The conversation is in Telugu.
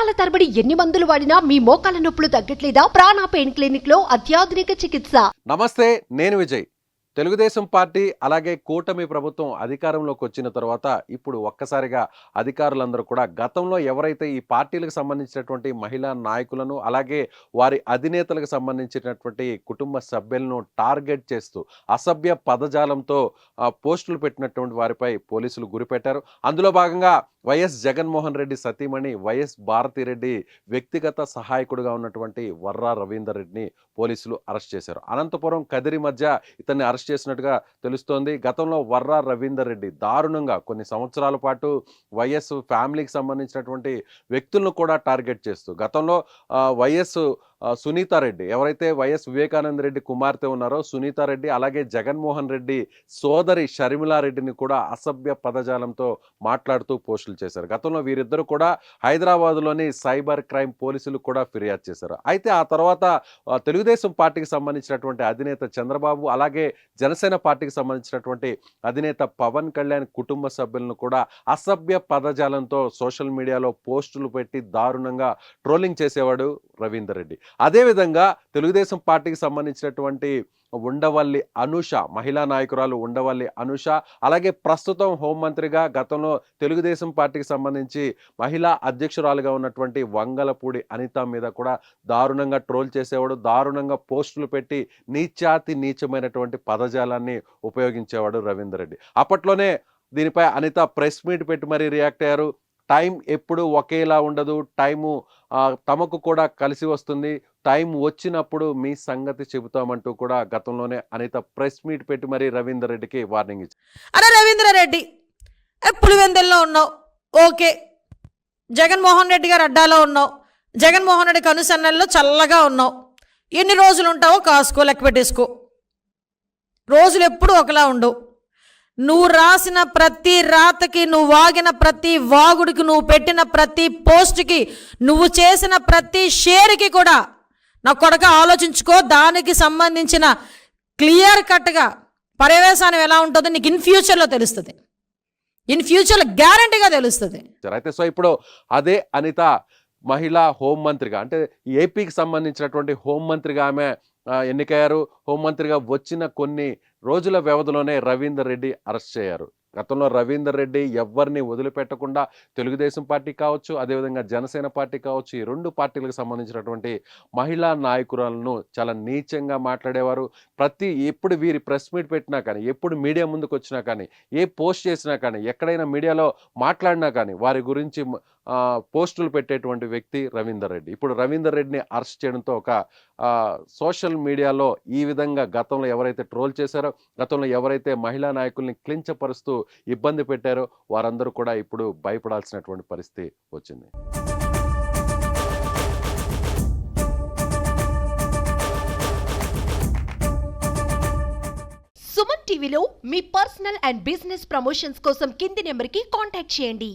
సంవత్సరాల తరబడి ఎన్ని మందులు వాడినా మీ మోకాల నొప్పులు తగ్గట్లేదా? ప్రాణ పెయిన్ క్లినిక్లో అత్యాధునిక చికిత్స. నమస్తే నేను విజయ్. తెలుగుదేశం పార్టీ అలాగే కూటమి ప్రభుత్వం అధికారంలోకి వచ్చిన తర్వాత ఇప్పుడు ఒక్కసారిగా అధికారులందరూ కూడా గతంలో ఎవరైతే ఈ పార్టీలకు సంబంధించినటువంటి మహిళా నాయకులను అలాగే వారి అధినేతలకు సంబంధించినటువంటి కుటుంబ సభ్యులను టార్గెట్ చేస్తూ అసభ్య పదజాలంతో పోస్టులు పెట్టినటువంటి వారిపై పోలీసులు గురిపెట్టారు. అందులో భాగంగా వైఎస్ జగన్మోహన్ రెడ్డి సతీమణి వైఎస్ భారతిరెడ్డి వ్యక్తిగత సహాయకుడుగా ఉన్నటువంటి వర్రా రవీందర్ రెడ్డిని పోలీసులు అరెస్ట్ చేశారు. అనంతపురం కదిరి మధ్య ఇతన్ని అరెస్ట్ చేసినట్టుగా తెలుస్తోంది. గతంలో వర్రా రవీందర్ రెడ్డి దారుణంగా కొన్ని సంవత్సరాల పాటు వైఎస్ ఫ్యామిలీకి సంబంధించినటువంటి వ్యక్తులను కూడా టార్గెట్ చేస్తూ గతంలో వైఎస్ సునీతారెడ్డి. ఎవరైతే వైఎస్ వివేకానంద రెడ్డి కుమార్తె ఉన్నారో సునీతారెడ్డి అలాగే జగన్మోహన్ రెడ్డి సోదరి షర్మిలారెడ్డిని కూడా అసభ్య పదజాలంతో మాట్లాడుతూ పోస్టులు చేశారు. గతంలో వీరిద్దరు కూడా హైదరాబాద్లోని సైబర్ క్రైమ్ పోలీసులు కూడా ఫిర్యాదు చేశారు. అయితే ఆ తర్వాత తెలుగుదేశం పార్టీకి సంబంధించినటువంటి అధినేత చంద్రబాబు అలాగే జనసేన పార్టీకి సంబంధించినటువంటి అధినేత పవన్ కళ్యాణ్ కుటుంబ సభ్యులను కూడా అసభ్య పదజాలంతో సోషల్ మీడియాలో పోస్టులు పెట్టి దారుణంగా ట్రోలింగ్ చేసేవాడు రవీందర్ రెడ్డి. అదేవిధంగా తెలుగుదేశం పార్టీకి సంబంధించినటువంటి ఉండవల్లి అనుష మహిళా నాయకురాలు ఉండవల్లి అనుష అలాగే ప్రస్తుతం హోంమంత్రిగా గతంలో తెలుగుదేశం పార్టీకి సంబంధించి మహిళా అధ్యక్షురాలుగా ఉన్నటువంటి వంగలపూడి అనిత మీద కూడా దారుణంగా ట్రోల్ చేసేవాడు దారుణంగా పోస్టులు పెట్టి నీచాతి నీచమైనటువంటి పదజాలాన్ని ఉపయోగించేవాడు రవీందర్ రెడ్డి. అప్పట్లోనే దీనిపై అనిత ప్రెస్ మీట్ పెట్టి మరీ రియాక్ట్ అయ్యారు. టైం ఎప్పుడు ఒకేలా ఉండదు. టైము తమకు కూడా కలిసి వస్తుంది. టైం వచ్చినప్పుడు మీ సంగతి చెబుతామంటూ కూడా గతంలోనే అనిత ప్రెస్ మీట్ పెట్టి మరీ రవీందర్ రెడ్డికి వార్నింగ్ ఇచ్చారు అరే రవీంద్రారెడ్డి రెడ్డి పులివెందుల్లో ఉన్నావు? ఓకే. జగన్మోహన్ రెడ్డి గారు అడ్డాలో ఉన్నావు. జగన్మోహన్ రెడ్డి కనుసన్నల్లో చల్లగా ఉన్నావు. ఎన్ని రోజులు ఉంటావో కాసుకో లెక్క పెట్టేసుకో. రోజులు ఎప్పుడు ఒకలా ఉండవు. నువ్వు రాసిన ప్రతి రాతకి నువ్వు వాగిన ప్రతి వాగుడికి నువ్వు పెట్టిన ప్రతి పోస్ట్కి నువ్వు చేసిన ప్రతి షేర్కి కూడా నా కొడక ఆలోచించుకో. దానికి సంబంధించిన క్లియర్ కట్గా పర్యవేశానం ఎలా ఉంటుందో నీకు ఇన్ ఫ్యూచర్లో తెలుస్తుంది. ఇన్ ఫ్యూచర్లో గ్యారంటీగా తెలుస్తుంది. అయితే సో ఇప్పుడు అదే అనిత మహిళా హోంమంత్రిగా అంటే ఏపీకి సంబంధించినటువంటి హోంమంత్రిగా ఆమె ఎన్నికయ్యారు. హోంమంత్రిగా వచ్చిన కొన్ని రోజుల వ్యవధిలోనే రవీందర్ రెడ్డి అరెస్ట్ చేయారు. గతంలో రవీందర్ రెడ్డి ఎవరిని వదిలిపెట్టకుండా తెలుగుదేశం పార్టీ కావచ్చు అదేవిధంగా జనసేన పార్టీ కావచ్చు ఈ రెండు పార్టీలకు సంబంధించినటువంటి మహిళా నాయకురాలను చాలా నీచంగా మాట్లాడేవారు. ప్రతి ఎప్పుడు వీరి ప్రెస్ మీట్ పెట్టినా కానీ ఎప్పుడు మీడియా ముందుకు వచ్చినా కానీ ఏ పోస్ట్ చేసినా కానీ ఎక్కడైనా మీడియాలో మాట్లాడినా కానీ వారి గురించి పోస్టులు పెట్టేటువంటి వ్యక్తి రవీందర్ రెడ్డి. ఇప్పుడు రవీందర్ రెడ్డిని అరెస్ట్ చేయడంతో ఒక సోషల్ మీడియాలో ఈ విధంగా గతంలో ఎవరైతే ట్రోల్ చేశారో గతంలో ఎవరైతే మహిళా నాయకుల్ని క్లించపరుస్తూ ఇబ్బంది పెట్టారో వారందరూ కూడా ఇప్పుడు భయపడాల్సినటువంటి పరిస్థితి వచ్చింది. సుమన్ టీవీలో మీ పర్సనల్ అండ్ బిజినెస్ ప్రమోషన్స్ కోసం కింది నెంబర్కి కాంటాక్ట్ చేయండి.